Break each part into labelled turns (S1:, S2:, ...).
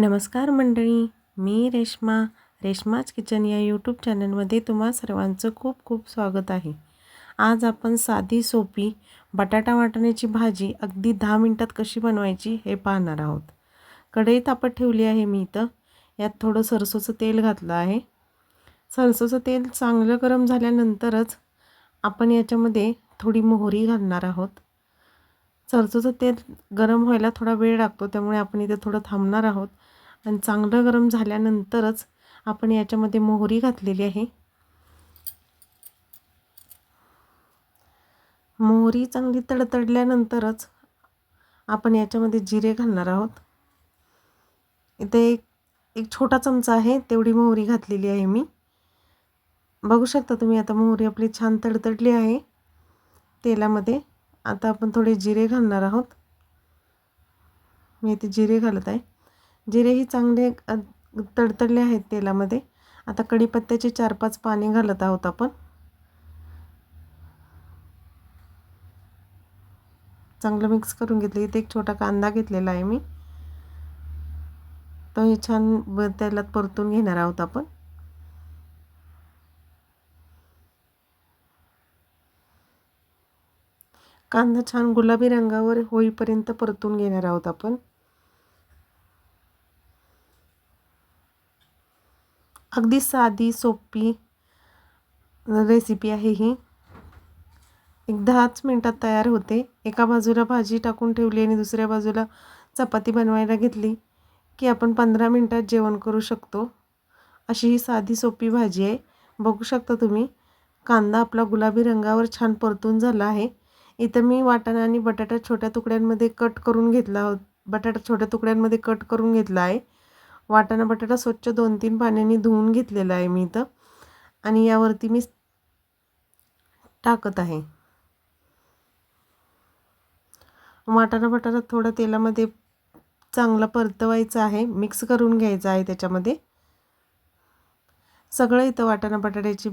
S1: नमस्कार मंडळी मी रेश्मा. रेश्माच किचन या यूट्यूब चॅनलमध्ये तुम्हा सर्वांचं खूप खूप स्वागत आहे. आज आपण साधी सोपी बटाटा वाटण्याची भाजी अगदी दहा मिनटात कशी बनवायची हे पाहणार आहोत. कढई तापत ठेवली आहे मी इथं. यात थोडं सरसोचं तेल घातलं आहे. सरसोचं तेल चांगलं गरम झाल्यानंतरच आपण याच्यामध्ये थोडी मोहरी घालणार आहोत. सरसोचं तेल गरम व्हायला थोडा वेळ लागतो त्यामुळे आपण इथे थोडं थांबणार आहोत. आणि चांगलं गरम झाल्यानंतरच आपण याच्यामध्ये मोहरी घातलेली आहे. मोहरी चांगली तडतडल्यानंतरच आपण याच्यामध्ये जिरे घालणार आहोत. इथे एक एक छोटा चमचा आहे तेवढी मोहरी घातलेली आहे मी. बघू शकता तुम्ही आता मोहरी आपली छान तडतडली आहे तेलामध्ये. आता आपण थोडे जिरे घालणार आहोत. मी इथे जिरे घालत आहे. जिरेही चांगले तडतडले आहेत तेलामध्ये. आता कढीपत्त्याचे चार पाच पाने घालत आहोत आपण. चांगलं मिक्स करून घेतलं. इथे एक छोटा कांदा घेतलेला आहे मी. तो हे छान तेलात परतून घेणार आहोत आपण. कांदा छान गुलाबी रंगावर होईपर्यंत परतून घेणार आहोत आपण. अगदी साधी सोपी रेसिपी आहे ही. एक दहाच मिनटात तयार होते. एका बाजूला भाजी टाकून ठेवली आणि दुसऱ्या बाजूला चपाती बनवायला घेतली की आपण पंधरा मिनटात जेवण करू शकतो. अशी ही साधी सोपी भाजी आहे. बघू शकता तुम्ही कांदा आपला गुलाबी रंगावर छान परतून झाला आहे. इथं मी वाटाणा आणि बटाटा छोट्या तुकड्यांमध्ये कट करून घेतला हो, बटाटा छोट्या तुकड्यांमध्ये कट करून घेतला आहे. वाटाणा बटाटा स्वच्छ दोन तीन पाण्याने धुवून घेतलेला आहे मी इथं. आणि यावरती मी टाकत आहे. वाटाणा बटाटा थोडं तेलामध्ये चांगला परतवायचा आहे. मिक्स करून घ्यायचा आहे त्याच्यामध्ये. सगळं इथं वाटाणा बटाट्याची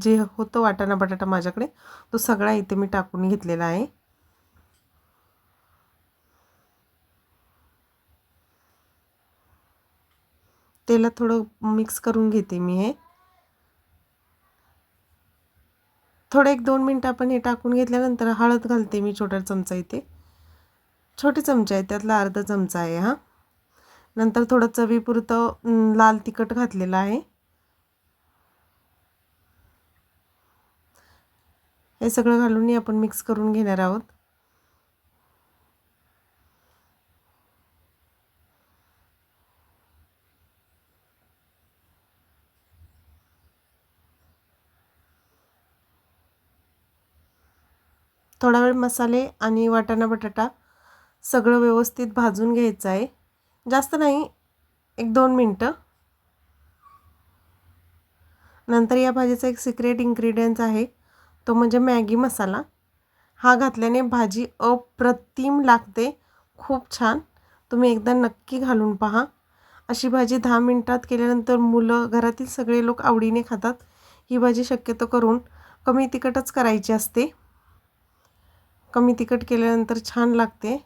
S1: जे होतं वाटाणा बटाटा माझ्याकडे तो सगळा इथे मी टाकून घेतलेला आहे. तेलात थोडं मिक्स करून घेते मी हे. थोडं एक दोन मिनटं आपण हे टाकून घेतल्यानंतर हळद घालते मी छोट्या चमचा इथे. छोटे चमचे आहे त्यातला अर्धा चमचा आहे हा. नंतर थोडं चवीपुरतं लाल तिखट घातलेलं आहे. हे सगळं घालून आपण मिक्स करून घेणार आहोत. थोडा वेळ मसाले आणि वाटाणा बटाटा सगळं व्यवस्थित भाजून घ्यायचं आहे. जास्त नाही एक दोन मिनटं. नंतर या भाजीचा एक सिक्रेट इन्ग्रेडियंट्स आहे तो म्हणजे मॅगी मसाला. हा घातल्याने भाजी अप्रतिम लागते खूप छान. तुम्ही एकदा नक्की घालून पहा. अशी भाजी दहा मिनटात केल्यानंतर मुलं घरातील सगळे लोक आवडीने खातात. ही भाजी शक्यतो करून कमी तिखटच करायची असते. कमी तिखट केल्यानंतर छान लागते.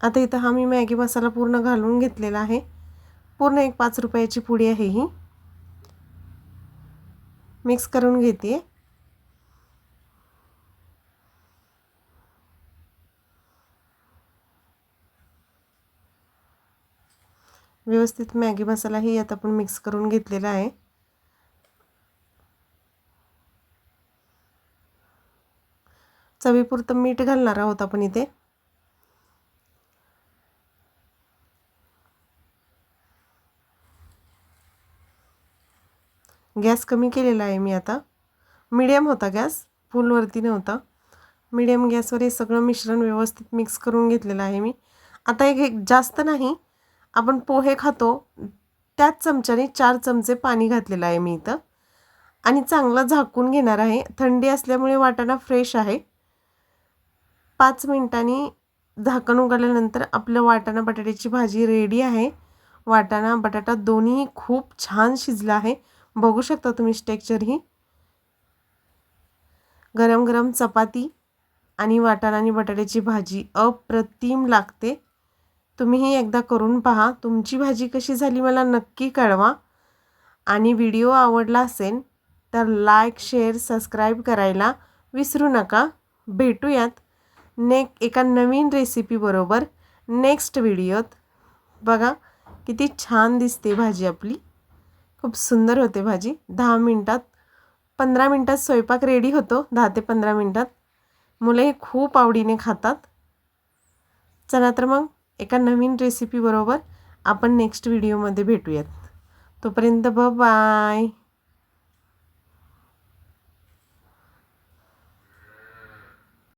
S1: आता इथं हा मी मॅगी मसाला पूर्ण घालून घेतलेला आहे. पूर्ण एक पाच रुपयाची पुडी आहे ही. मिक्स करून घेते. व्यवस्थित मॅगी मसाला ही आता आपण मिक्स करून घेतलेला आहे. चवीपुरतं मीठ घालणार आहोत आपण इथे. गॅस कमी केलेला आहे मी आता. मीडियम होता गॅस फुलवरती नव्हता. मीडियम गॅसवर हे सगळं मिश्रण व्यवस्थित मिक्स करून घेतलेलं आहे मी. आता एक जास्त नाही आपण पोहे खातो त्याच चमच्याने चार चमचे पाणी घातलेलं आहे मी इथं. आणि चांगलं झाकून घेणार आहे. थंडी असल्यामुळे वाटाणा फ्रेश आहे. पाच मिनटांनी झाकण उघडल्यानंतर आपलं वाटाणा बटाट्याची भाजी रेडी आहे. वाटाणा बटाटा दोन्ही खूप छान शिजला आहे. बघू शकता तुम्ही स्टेक्चर ही. गरम गरम चपाती आणि वाटाणा आणि बटाट्याची भाजी अप्रतिम लागते. तुम्हीही एकदा करून पहा. तुमची भाजी कशी झाली मला नक्की कळवा. आणि व्हिडिओ आवडला असेल तर लाईक शेअर सबस्क्राईब करायला विसरू नका. भेटूयात. नेक एका नवीन रेसिपीबरोबर नेक्स्ट व्हिडिओत बघा किती छान दिसते भाजी आपली. खूप सुंदर होते भाजी. दहा मिनटात पंधरा मिनटात स्वयंपाक रेडी होतो. दहा ते पंधरा मिनटात. मुलं हे खूप आवडीने खातात. चला तर मग एका नवीन रेसिपीबरोबर आपण नेक्स्ट व्हिडिओमध्ये भेटूयात. तोपर्यंत ब बाय